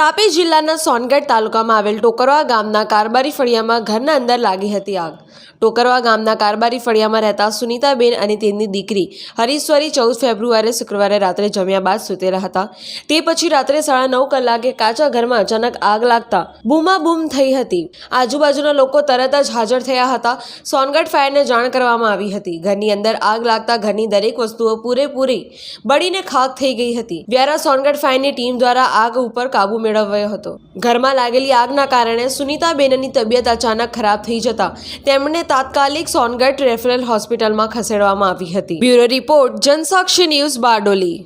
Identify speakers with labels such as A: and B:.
A: તાપી જિલ્લાના સોનગઢ તાલુકામાં આવેલ ટોકરવા ગામના કારબારી ફળિયામાં ઘરના અંદર લાગી હતી આગ. ટોકરવા ગામના કારબારી ફળિયામાં રહેતા સુનીતાબેન અને તેમની દીકરી હરીશ્વરી ચૌદ ફેબ્રુઆરી શુક્રવારે રાત્રે જમ્યા બાદ સુતેલા હતા. તે પછી રાત્રે સાડા નવ કલાકે કાચા ઘરમાં અચાનક આગ લાગતા બૂમાબૂમ થઈ હતી. આજુબાજુના લોકો તરત જ હાજર થયા હતા. સોનગઢ ફાયરને જાણ કરવામાં આવી હતી. ઘરની અંદર આગ લાગતા ઘરની દરેક વસ્તુઓ પૂરેપૂરી બળીને ખાક થઈ ગઈ હતી. વ્યારા સોનગઢ ફાયરની ટીમ દ્વારા આગ ઉપર કાબુ મેળવ્યો હતો. ઘરમાં લાગેલી આગના કારણે સુનીતાબેનની તબિયત અચાનક ખરાબ થઈ જતા તેમણે તાત્કાલિક સોનગઢ રેફરલ હોસ્પિટલમાં ખસેડવામાં આવી હતી. Bureau report Jansakshi news Bardoli.